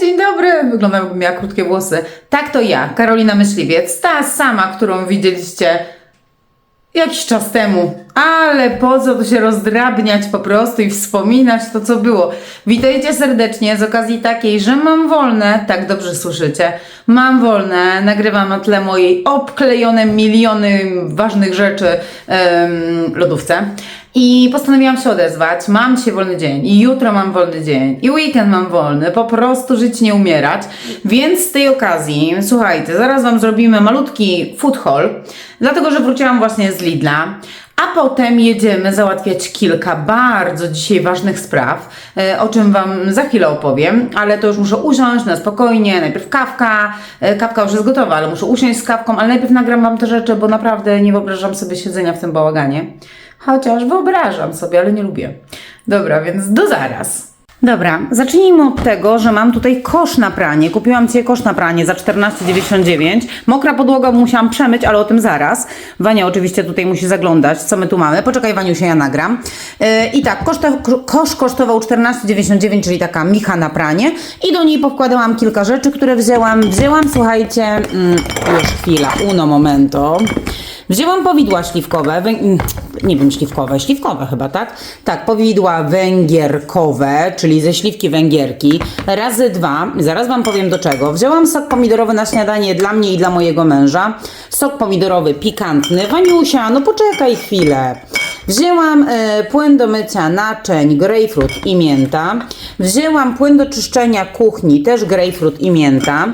dzień dobry! Wyglądam jakbym miała krótkie włosy. Tak to ja, Karolina Myśliwiec, ta sama, którą widzieliście jakiś czas temu. Ale po co tu się rozdrabniać po prostu i wspominać to, co było. Witajcie serdecznie z okazji takiej, że mam wolne, tak dobrze słyszycie, mam wolne, nagrywam na tle mojej obklejone miliony ważnych rzeczy lodówce. I postanowiłam się odezwać. Mam dzisiaj wolny dzień i jutro mam wolny dzień i weekend mam wolny. Po prostu żyć, nie umierać. Więc z tej okazji, słuchajcie, zaraz Wam zrobimy malutki food haul, dlatego że wróciłam właśnie z Lidla. A potem jedziemy załatwiać kilka bardzo dzisiaj ważnych spraw, e, o czym Wam za chwilę opowiem, ale to już muszę usiąść na spokojnie. Najpierw kawka, e, kawka już jest gotowa, ale muszę usiąść z kawką, ale najpierw nagram Wam te rzeczy, bo naprawdę nie wyobrażam sobie siedzenia w tym bałaganie. Chociaż wyobrażam sobie, ale nie lubię. Dobra, więc do zaraz. Dobra, zacznijmy od tego, że mam tutaj kosz na pranie. Kupiłam dzisiaj kosz na pranie za 14,99. Mokra podłoga musiałam przemyć, ale o tym zaraz. Wania oczywiście tutaj musi zaglądać, co my tu mamy. Poczekaj, Waniusia, ja nagram. Yy, I tak, kosz, te, kosz kosztował 14,99, czyli taka micha na pranie. I do niej powkładałam kilka rzeczy, które wzięłam. Wzięłam, słuchajcie, mm, już chwila, uno momento. Wzięłam powidła śliwkowe, wę- nie wiem, śliwkowe, śliwkowe chyba, tak? Tak, powidła węgierkowe, czyli ze śliwki węgierki, razy dwa, zaraz Wam powiem do czego. Wzięłam sok pomidorowy na śniadanie dla mnie i dla mojego męża, sok pomidorowy pikantny, Waniusia, no poczekaj chwilę. Wzięłam e, płyn do mycia naczyń, grejpfrut i mięta. Wzięłam płyn do czyszczenia kuchni, też grejpfrut i mięta.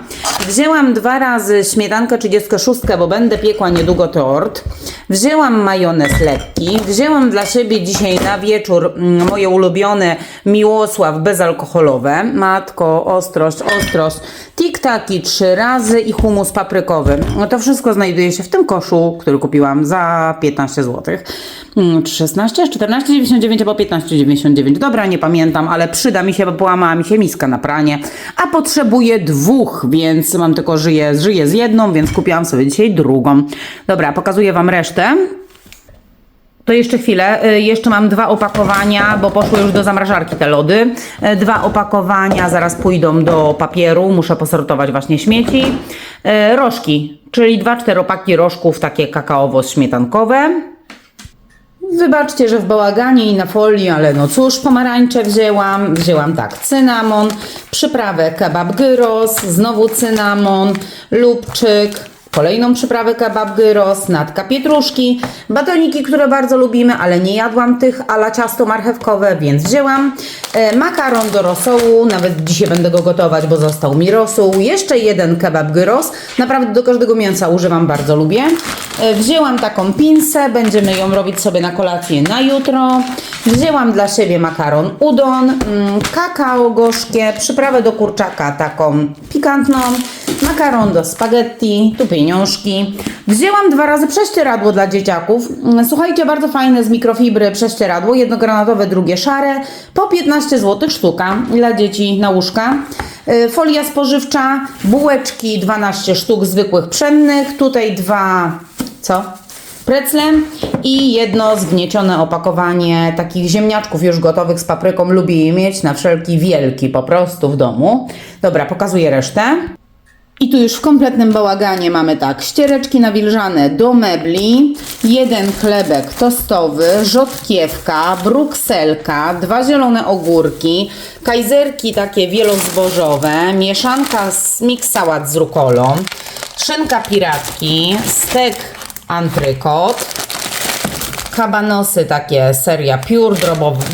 Wzięłam dwa razy śmietankę 36, bo będę piekła niedługo tort. Wzięłam majonez lekki. Wzięłam dla siebie dzisiaj na wieczór mm, moje ulubione Miłosław bezalkoholowe. Matko, ostrość, ostrość. Tiktaki trzy razy i humus paprykowy. No to wszystko znajduje się w tym koszu, który kupiłam za 15 zł. Hmm, czy 16, 14,99 albo 15,99. Dobra, nie pamiętam, ale przyda mi się, bo połamała mi się miska na pranie. A potrzebuję dwóch, więc mam tylko żyję, żyję z jedną, więc kupiłam sobie dzisiaj drugą. Dobra, pokazuję Wam resztę. To jeszcze chwilę. Y, Jeszcze mam dwa opakowania, bo poszły już do zamrażarki te lody. Y, Dwa opakowania zaraz pójdą do papieru. Muszę posortować właśnie śmieci. Y, Rożki, czyli dwa czteropaki rożków, takie kakaowo-śmietankowe. Wybaczcie, że w bałaganie i na folii, ale no cóż, pomarańcze wzięłam. Wzięłam tak, cynamon, przyprawę kebab gyros, znowu cynamon, lubczyk, kolejną przyprawę kebab gyros, natka pietruszki, batoniki, które bardzo lubimy, ale nie jadłam tych ala ciasto marchewkowe, więc wzięłam. E, makaron do rosołu, nawet dzisiaj będę go gotować, bo został mi rosół. Jeszcze jeden kebab gyros, naprawdę do każdego mięsa używam, bardzo lubię. E, Wzięłam taką pinsę, będziemy ją robić sobie na kolację na jutro. Wzięłam dla siebie makaron udon, mm, kakao gorzkie, przyprawę do kurczaka taką pikantną, makaron do spaghetti, tu pieniążki. Wzięłam dwa razy prześcieradło dla dzieciaków. Słuchajcie, bardzo fajne z mikrofibry prześcieradło, jedno granatowe, drugie szare, po 15 zł sztuka dla dzieci na łóżka. Y, Folia spożywcza, bułeczki 12 sztuk zwykłych pszennych, tutaj dwa, co? Precle i jedno zgniecione opakowanie takich ziemniaczków już gotowych z papryką. Lubię je mieć na wszelki wielki po prostu w domu. Dobra, pokazuję resztę. I tu już w kompletnym bałaganie mamy tak, ściereczki nawilżane do mebli, jeden chlebek tostowy, rzodkiewka, brukselka, dwa zielone ogórki, kajzerki takie wielozbożowe, mieszanka z mix sałat z rukolą, szynka piratki, stek antrykot, kabanosy takie seria piór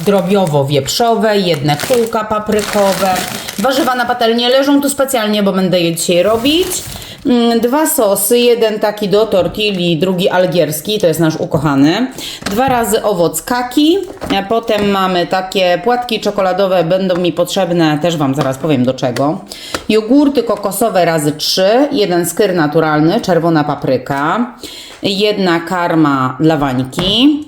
drobiowo-wieprzowe, jedne kółka paprykowe. Warzywa na patelnie leżą tu specjalnie, bo będę je dzisiaj robić. Mm, Dwa sosy, jeden taki do tortilli, drugi algierski, to jest nasz ukochany. Dwa razy owoc kaki, a potem mamy takie płatki czekoladowe, będą mi potrzebne, też Wam zaraz powiem do czego. Jogurty kokosowe razy trzy, jeden skyr naturalny, czerwona papryka, jedna karma dla wańki.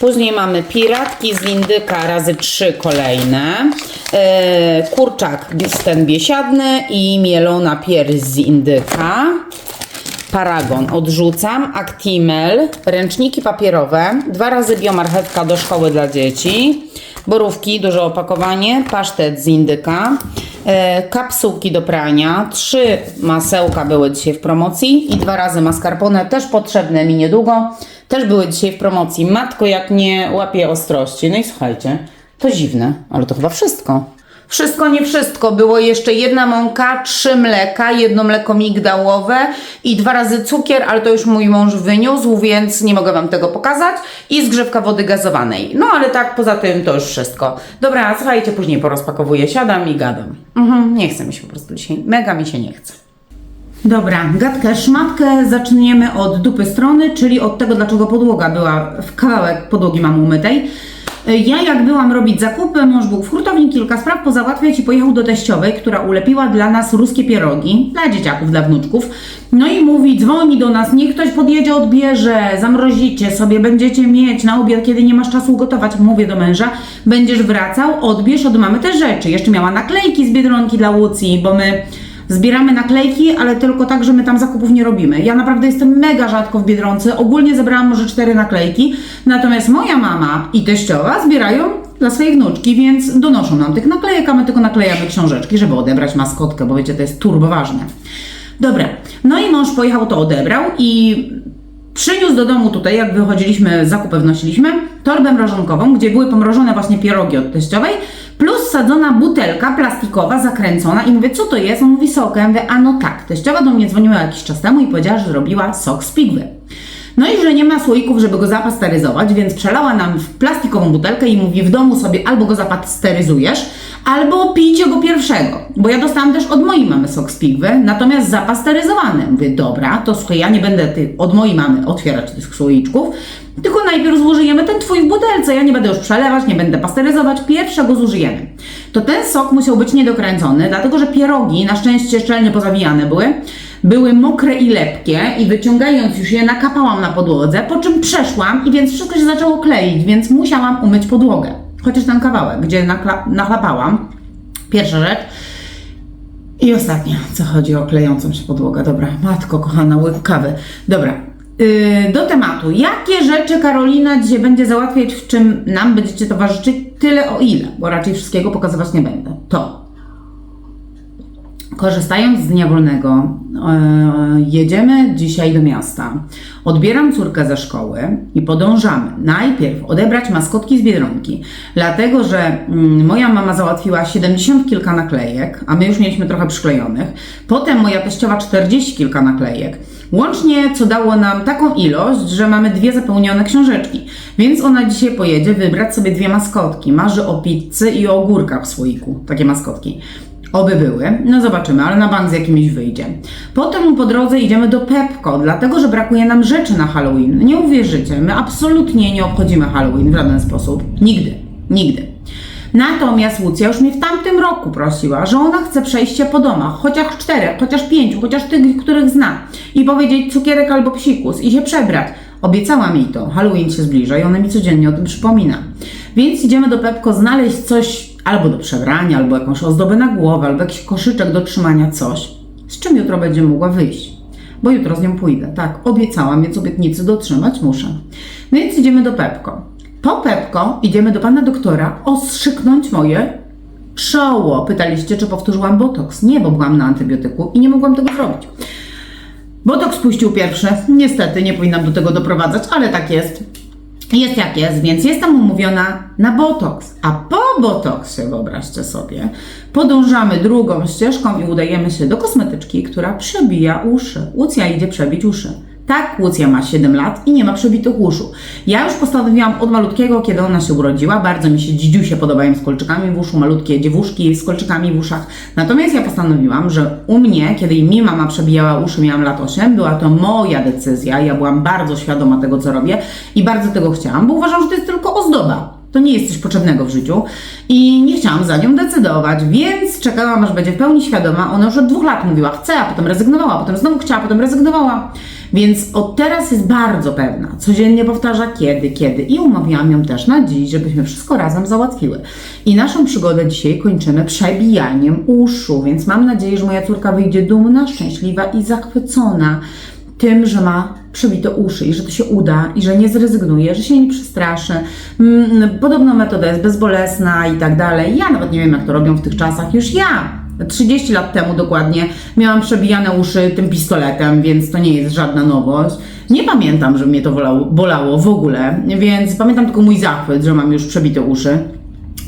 Później mamy piratki z indyka razy trzy kolejne, e, kurczak ten biesiadny i mielona pierś z indyka. Paragon odrzucam, Actimel, ręczniki papierowe, dwa razy biomarchewka do szkoły dla dzieci, borówki, duże opakowanie, pasztet z indyka, E, kapsułki do prania. Trzy masełka były dzisiaj w promocji i dwa razy mascarpone, też potrzebne mi niedługo. Też były dzisiaj w promocji. Matko, jak nie łapie ostrości. No i słuchajcie, to dziwne, ale to chyba wszystko. Wszystko, nie wszystko. Było jeszcze jedna mąka, trzy mleka, jedno mleko migdałowe i dwa razy cukier, ale to już mój mąż wyniósł, więc nie mogę Wam tego pokazać. I zgrzewka wody gazowanej. No ale tak, poza tym to już wszystko. Dobra, słuchajcie, później porozpakowuję, siadam i gadam. Mhm, nie chce mi się po prostu dzisiaj. Mega mi się nie chce. Dobra, gadkę szmatkę zaczniemy od dupy strony, czyli od tego, dlaczego podłoga była w kawałek podłogi mam umytej. Ja jak byłam robić zakupy, mąż był w hurtowni, kilka spraw pozałatwiać i pojechał do teściowej, która ulepiła dla nas ruskie pierogi, dla dzieciaków, dla wnuczków. No i mówi, dzwoni do nas, niech ktoś podjedzie, odbierze, zamrozicie sobie, będziecie mieć na obiad, kiedy nie masz czasu gotować. Mówię do męża, będziesz wracał, odbierz od mamy te rzeczy. Jeszcze miała naklejki z Biedronki dla Łucji, bo my Zbieramy naklejki, ale tylko tak, że my tam zakupów nie robimy. Ja naprawdę jestem mega rzadko w Biedronce. Ogólnie zebrałam może cztery naklejki, natomiast moja mama i teściowa zbierają dla swojej wnuczki, więc donoszą nam tych naklejek, a my tylko naklejamy książeczki, żeby odebrać maskotkę, bo wiecie, to jest turbo ważne. Dobra, no i mąż pojechał, to odebrał i Przyniósł do domu tutaj, jak wychodziliśmy, zakupy wnosiliśmy, torbę mrożonkową, gdzie były pomrożone właśnie pierogi od teściowej, plus sadzona butelka plastikowa, zakręcona i mówię, co to jest? On mówi sok. Ja mówię, a no tak, teściowa do mnie dzwoniła jakiś czas temu i powiedziała, że zrobiła sok z pigwy. No i że nie ma słoików, żeby go zapasteryzować, więc przelała nam w plastikową butelkę i mówi, w domu sobie albo go zapasteryzujesz, albo pijcie go pierwszego. Bo ja dostałam też od mojej mamy sok z pigwy, natomiast zapasteryzowany. Mówię, dobra, to słuchaj, ja nie będę ty, od mojej mamy otwierać tych słoiczków, tylko najpierw zużyjemy ten twój w butelce. Ja nie będę już przelewać, nie będę pasteryzować, pierwszego zużyjemy. To ten sok musiał być niedokręcony, dlatego że pierogi na szczęście szczelnie pozawijane były. Były mokre i lepkie i wyciągając już je nakapałam na podłodze, po czym przeszłam i więc wszystko się zaczęło kleić, więc musiałam umyć podłogę. Chociaż ten kawałek, gdzie nakla- nachlapałam. Pierwsza rzecz. I ostatnia, co chodzi o klejącą się podłogę. Dobra, matko kochana, łyk kawy. Dobra, yy, do tematu. Jakie rzeczy Karolina dzisiaj będzie załatwiać, w czym nam będziecie towarzyszyć? Tyle o ile, bo raczej wszystkiego pokazywać nie będę. To Korzystając z dnia wolnego, e, jedziemy dzisiaj do miasta. Odbieram córkę ze szkoły i podążamy. Najpierw odebrać maskotki z biedronki, dlatego że mm, moja mama załatwiła 70 kilka naklejek, a my już mieliśmy trochę przyklejonych. Potem moja teściowa 40 kilka naklejek. Łącznie, co dało nam taką ilość, że mamy dwie zapełnione książeczki. Więc ona dzisiaj pojedzie wybrać sobie dwie maskotki. Marzy o pizzy i o ogórkach w słoiku. Takie maskotki. Oby były, no zobaczymy, ale na bank z jakimiś wyjdzie. Potem po drodze idziemy do Pepko, dlatego że brakuje nam rzeczy na Halloween. Nie uwierzycie, my absolutnie nie obchodzimy Halloween w żaden sposób. Nigdy, nigdy. Natomiast Łucja już mnie w tamtym roku prosiła, że ona chce przejście po domach, chociaż czterech, chociaż pięciu, chociaż tych, których zna, i powiedzieć cukierek albo psikus i się przebrać. Obiecała mi to, Halloween się zbliża i ona mi codziennie o tym przypomina. Więc idziemy do Pepko znaleźć coś albo do przebrania, albo jakąś ozdobę na głowę, albo jakiś koszyczek do trzymania, coś, z czym jutro będzie mogła wyjść. Bo jutro z nią pójdę, tak, obiecałam, więc obietnicy dotrzymać muszę. No więc idziemy do Pepko. Po Pepko idziemy do pana doktora ostrzyknąć moje czoło. Pytaliście, czy powtórzyłam botoks. Nie, bo byłam na antybiotyku i nie mogłam tego zrobić. Botoks puścił pierwszy. Niestety nie powinnam do tego doprowadzać, ale tak jest. Jest jak jest, więc jestem umówiona na botoks. A po botoksie, wyobraźcie sobie, podążamy drugą ścieżką i udajemy się do kosmetyczki, która przebija uszy. Łucja idzie przebić uszy. Tak, Łucja ma 7 lat i nie ma przebitych uszu. Ja już postanowiłam od malutkiego, kiedy ona się urodziła, bardzo mi się dzidziusie podobają z kolczykami w uszu, malutkie dziewuszki z kolczykami w uszach. Natomiast ja postanowiłam, że u mnie, kiedy mi mama przebijała uszy, miałam lat 8, była to moja decyzja, ja byłam bardzo świadoma tego, co robię i bardzo tego chciałam, bo uważam, że to jest tylko ozdoba. To nie jest coś potrzebnego w życiu i nie chciałam za nią decydować, więc czekałam, aż będzie w pełni świadoma. Ona już od dwóch lat mówiła, chce, a potem rezygnowała, potem znowu chciała, potem rezygnowała. Więc od teraz jest bardzo pewna. Codziennie powtarza kiedy, kiedy. I umawiałam ją też na dziś, żebyśmy wszystko razem załatwiły. I naszą przygodę dzisiaj kończymy przebijaniem uszu, więc mam nadzieję, że moja córka wyjdzie dumna, szczęśliwa i zachwycona tym, że ma przebite uszy i że to się uda i że nie zrezygnuje, że się nie przestraszy. Mm, Podobno metoda jest bezbolesna i tak dalej. Ja nawet nie wiem, jak to robią w tych czasach. Już ja 30 lat temu dokładnie miałam przebijane uszy tym pistoletem, więc to nie jest żadna nowość. Nie pamiętam, że mnie to bolało, bolało w ogóle, więc pamiętam tylko mój zachwyt, że mam już przebite uszy.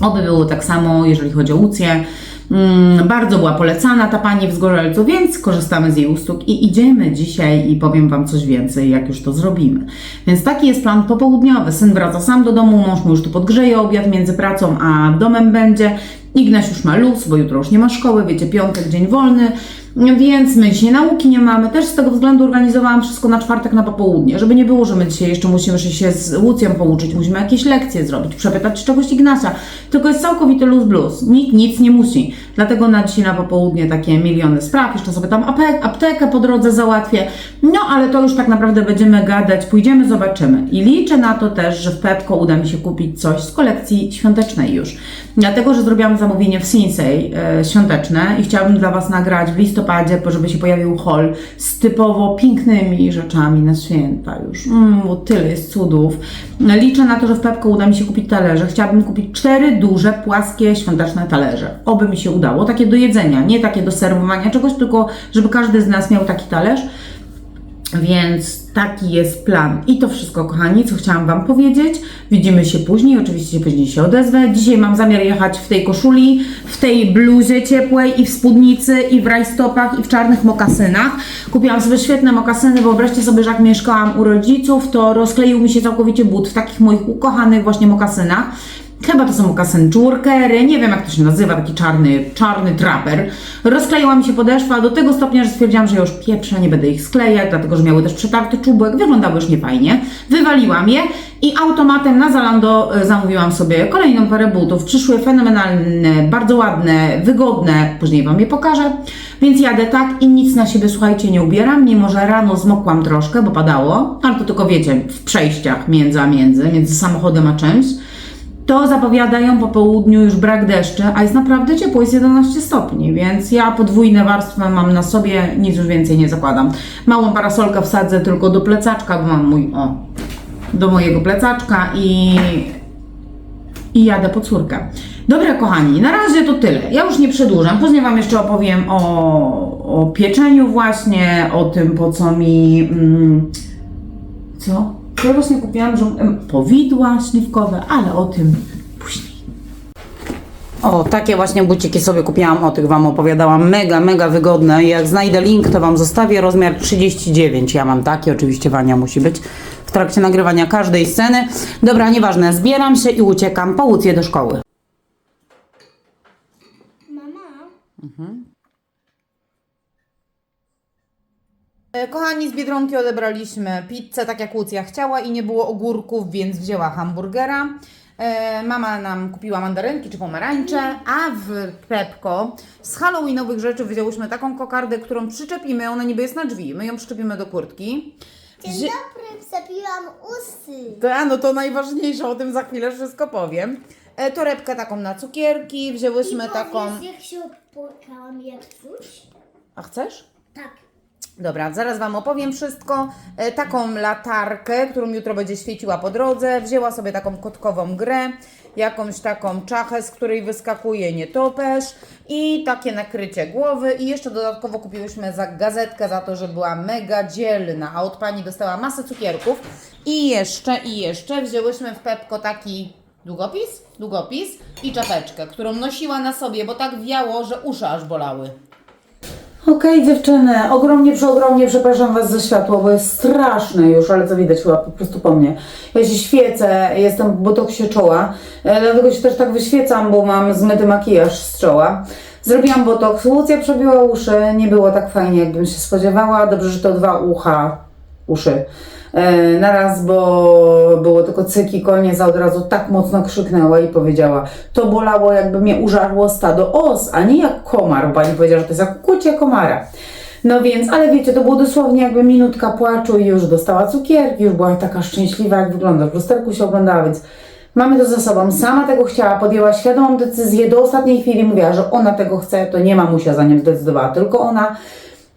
Oby było tak samo, jeżeli chodzi o Łucję. Mm, bardzo była polecana ta pani w Zgorzelcu, więc korzystamy z jej usług i idziemy dzisiaj i powiem Wam coś więcej, jak już to zrobimy. Więc taki jest plan popołudniowy. Syn wraca sam do domu, mąż mu już tu podgrzeje obiad między pracą a domem będzie. Ignaś już ma luz, bo jutro już nie ma szkoły, wiecie, piątek, dzień wolny, więc my dzisiaj nauki nie mamy. Też z tego względu organizowałam wszystko na czwartek na popołudnie, żeby nie było, że my dzisiaj jeszcze musimy się z Łucją pouczyć, musimy jakieś lekcje zrobić, przepytać czegoś Ignasia. Tylko jest całkowity luz blues. Nikt nic nie musi. Dlatego na dzisiaj na popołudnie takie miliony spraw. Jeszcze sobie tam aptek, aptekę po drodze załatwię. No, ale to już tak naprawdę będziemy gadać. Pójdziemy, zobaczymy. I liczę na to też, że w Pepko uda mi się kupić coś z kolekcji świątecznej już. Dlatego, że zrobiłam zamówienie w Sinsei e, świąteczne i chciałabym dla Was nagrać w listopadzie, żeby się pojawił haul z typowo pięknymi rzeczami na święta już. Mm, bo tyle jest cudów. Liczę na to, że w Pepko uda mi się kupić talerze. Chciałabym kupić cztery duże, płaskie, świąteczne talerze. Oby mi się udało. Takie do jedzenia, nie takie do serwowania czegoś, tylko żeby każdy z nas miał taki talerz. Więc taki jest plan. I to wszystko, kochani, co chciałam Wam powiedzieć. Widzimy się później, oczywiście później się odezwę. Dzisiaj mam zamiar jechać w tej koszuli, w tej bluzie ciepłej i w spódnicy, i w rajstopach, i w czarnych mokasynach. Kupiłam sobie świetne mokasyny. Wyobraźcie sobie, że jak mieszkałam u rodziców, to rozkleił mi się całkowicie but w takich moich ukochanych właśnie mokasynach. Chyba to są mokasyny Jurkery, nie wiem jak to się nazywa, taki czarny, czarny traper. Rozkleiła mi się podeszwa do tego stopnia, że stwierdziłam, że już pieprzę, nie będę ich sklejać, dlatego że miały też przetarty czubek, wyglądały już niefajnie. Wywaliłam je i automatem na Zalando e, zamówiłam sobie kolejną parę butów. Przyszły fenomenalne, bardzo ładne, wygodne, później Wam je pokażę. Więc jadę tak i nic na siebie, słuchajcie, nie ubieram, mimo że rano zmokłam troszkę, bo padało, ale to tylko wiecie, w przejściach między a między, między samochodem a czymś to zapowiadają po południu już brak deszczy, a jest naprawdę ciepło, jest 11 stopni, więc ja podwójne warstwy mam na sobie, nic już więcej nie zakładam. Małą parasolkę wsadzę tylko do plecaczka, bo mam mój, o, do mojego plecaczka i, i jadę po córkę. Dobra, kochani, na razie to tyle. Ja już nie przedłużam. Później Wam jeszcze opowiem o, o pieczeniu właśnie, o tym po co mi... Mm, co? Ja właśnie kupiłam em, powidła śliwkowe, ale o tym później. O, takie właśnie buciki sobie kupiłam, o tych Wam opowiadałam. Mega, mega wygodne. Jak znajdę link, to Wam zostawię. Rozmiar 39. Ja mam taki, oczywiście Wania musi być w trakcie nagrywania każdej sceny. Dobra, nieważne, zbieram się i uciekam po Łucję do szkoły. Mama, E, Kochani, z Biedronki odebraliśmy pizzę, tak jak Łucja chciała i nie było ogórków, więc wzięła hamburgera. E, Mama nam kupiła mandarynki czy pomarańcze, a w Pepko z halloweenowych rzeczy wzięłyśmy taką kokardę, którą przyczepimy, ona niby jest na drzwi, my ją przyczepimy do kurtki. dzień Wzi- dobry, wsapiłam usy. Ta, no to najważniejsze, o tym za chwilę wszystko powiem. E, Torebkę taką na cukierki, wzięłyśmy taką... Powiedz, jak się opłakałam jak coś? A chcesz? Tak. Dobra, zaraz Wam opowiem wszystko. E, taką latarkę, którą jutro będzie świeciła po drodze. Wzięła sobie taką kotkową grę, jakąś taką czachę, z której wyskakuje nietoperz i takie nakrycie głowy. I jeszcze dodatkowo kupiłyśmy za gazetkę za to, że była mega dzielna, a od Pani dostała masę cukierków. I jeszcze, i jeszcze wzięłyśmy w Pepko taki długopis, długopis i czapeczkę, którą nosiła na sobie, bo tak wiało, że uszy aż bolały. Okej, dziewczyny, ogromnie, przeogromnie przepraszam Was za światło, bo jest straszne już, ale co widać chyba po prostu po mnie. Ja się świecę, jestem w botoksie czoła, e, dlatego się też tak wyświecam, bo mam zmyty makijaż z czoła. Zrobiłam botoks, Łucja przebiła uszy, nie było tak fajnie, jakbym się spodziewała. Dobrze, że to dwa ucha, uszy. E, naraz, bo było tylko cyki, koniec, a od razu tak mocno krzyknęła i powiedziała, to bolało jakby mnie użarło stado os, a nie jak komar, pani powiedziała, że to jest jak kucie komara. No więc, ale wiecie, to było dosłownie jakby minutka płaczu i już dostała cukierki, już była taka szczęśliwa, jak wygląda, w lusterku się oglądała, więc mamy to za sobą. Sama tego chciała, podjęła świadomą decyzję, do ostatniej chwili mówiła, że ona tego chce, to nie mamusia za nią zdecydowała, tylko ona.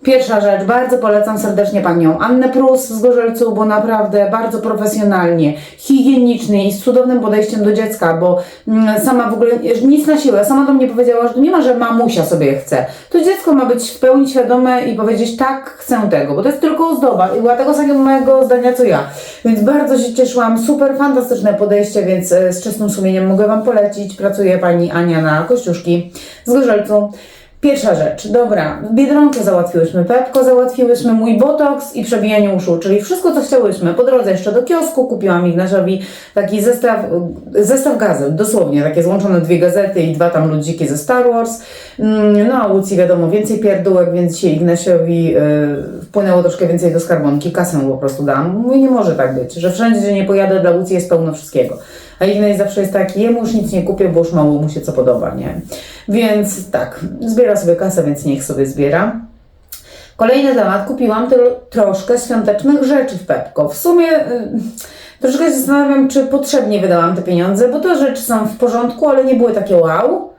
Pierwsza rzecz, bardzo polecam serdecznie panią Annę Prus z Gorzelcu, bo naprawdę bardzo profesjonalnie, higienicznie i z cudownym podejściem do dziecka, bo mm, sama w ogóle nic na siłę, sama do mnie powiedziała, że nie ma, że mamusia sobie chce. To dziecko ma być w pełni świadome i powiedzieć tak, chcę tego, bo to jest tylko ozdoba i była tego samego zdania co ja. Więc bardzo się cieszyłam, super fantastyczne podejście, więc e, z czystym sumieniem mogę Wam polecić. Pracuje pani Ania na Kościuszki z Gorzelcu. Pierwsza rzecz, dobra, Biedronkę załatwiłyśmy, Pepko załatwiłyśmy, mój botoks i przebijanie uszu, czyli wszystko co chciałyśmy. Po drodze jeszcze do kiosku kupiłam Ignaciowi taki zestaw, zestaw gazet, dosłownie, takie złączone dwie gazety i dwa tam ludziki ze Star Wars. Mm, No a Łucji wiadomo, więcej pierdółek, więc dzisiaj Ignaciowi yy, wpłynęło troszkę więcej do skarbonki, kasę po prostu dam. Mówię, nie może tak być, że wszędzie gdzie nie pojadę dla Łucji jest pełno wszystkiego. A Ignacy zawsze jest taki, jemu już nic nie kupię, bo już mało mu się co podoba, nie? Więc tak, zbiera sobie kasę, więc niech sobie zbiera. Kolejny temat, kupiłam troszkę świątecznych rzeczy w Pepko. W sumie y, troszkę się zastanawiam, czy potrzebnie wydałam te pieniądze, bo te rzeczy są w porządku, ale nie były takie wow.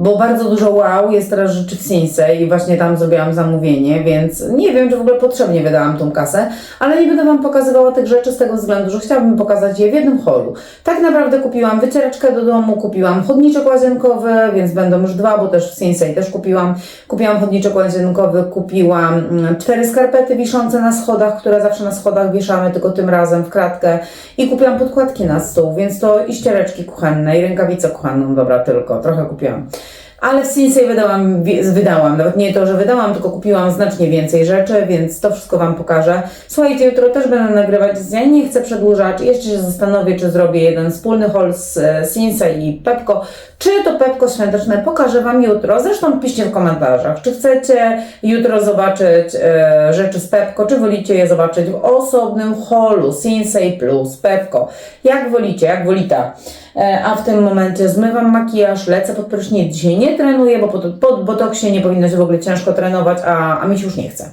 Bo bardzo dużo wow jest teraz rzeczy w Sinse i właśnie tam zrobiłam zamówienie, więc nie wiem, czy w ogóle potrzebnie wydałam tą kasę, ale nie będę Wam pokazywała tych rzeczy z tego względu, że chciałabym pokazać je w jednym holu. Tak naprawdę kupiłam wycieraczkę do domu, kupiłam chodniczek łazienkowy, więc będą już dwa, bo też w Sinsei też kupiłam. Kupiłam chodniczek łazienkowy, kupiłam mm, cztery skarpety wiszące na schodach, które zawsze na schodach wieszamy, tylko tym razem w kratkę i kupiłam podkładki na stół, więc to i ściereczki kuchenne i rękawicę kuchenną, dobra tylko, trochę kupiłam. Ale w Sinsei wydałam, wydałam, nawet nie to, że wydałam, tylko kupiłam znacznie więcej rzeczy, więc to wszystko Wam pokażę. Słuchajcie, jutro też będę nagrywać, ja nie chcę przedłużać, jeszcze się zastanowię, czy zrobię jeden wspólny haul z e, Sinsei i Pepko, czy to Pepko świąteczne pokażę Wam jutro. Zresztą piszcie w komentarzach, czy chcecie jutro zobaczyć e, rzeczy z Pepko, czy wolicie je zobaczyć w osobnym holu Sinsei plus Pepko. Jak wolicie, jak wolita. E, A w tym momencie zmywam makijaż, lecę pod prysznic. Dzisiaj nie trenuję, bo pod, pod botoksie nie powinno się w ogóle ciężko trenować, a, a mi się już nie chce.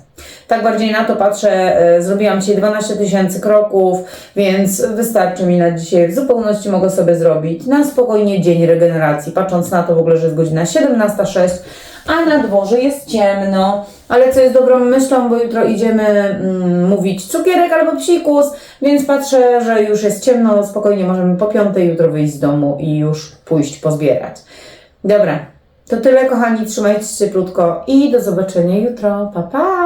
Tak bardziej na to patrzę. e, Zrobiłam dzisiaj 12 tysięcy kroków, więc wystarczy mi na dzisiaj. W zupełności mogę sobie zrobić na spokojnie dzień regeneracji, patrząc na to w ogóle, że jest godzina 17.06, a na dworze jest ciemno. Ale co jest dobrą myślą, bo jutro idziemy mm, mówić cukierek albo psikus, więc patrzę, że już jest ciemno, spokojnie możemy po piątej jutro wyjść z domu i już pójść pozbierać. Dobra, to tyle kochani, trzymajcie się cieplutko i do zobaczenia jutro. Pa, pa!